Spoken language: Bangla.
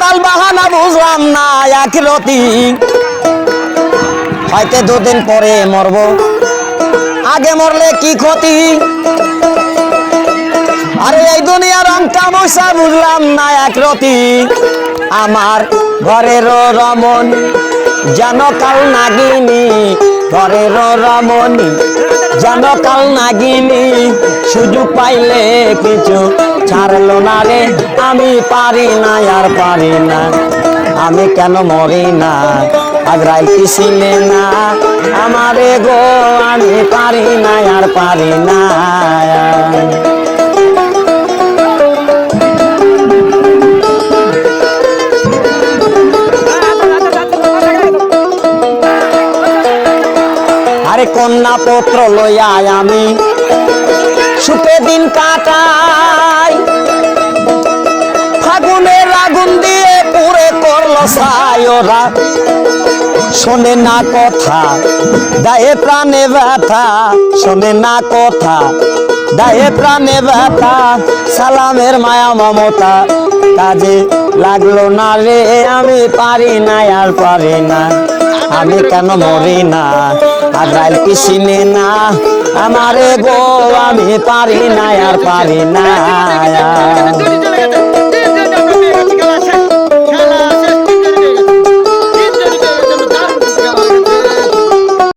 তাল বাহানা বুঝলাম না একরতি হয়তো দুদিন পরে মরব। আগে মরলে কি ক্ষতি? আরে এই দুনিয়ার অঙ্কা মশা বুঝলাম না একরতি আমার ঘরের রমন যেন কাল নাগিনী। ঘরের রমণী, যেন কাল নাগিনী। সুযোগ পাইলে কিছু ছাড়লো না রে, আমি পারি না, আর পারি না। আমি কেন মরি না? আগ্রাই কিসিলে না। আমারে গো আমি পারি না, আর পারি না। আরে কন্যা পত্র লইয়া আমি সুখে দিন কাটাই। সায়রা শোনে না কথা দায়ে প্রাণে ব্যথা শোনে না কথা দায়ে প্রাণে ব্যথা সালামের মায়া মমতা কাজে লাগল না রে আমি পারি না আর পারি না আমি কেন মরি না আগ্রাইল কি চিনে না আমারে গো আমি পারি না আর পারি না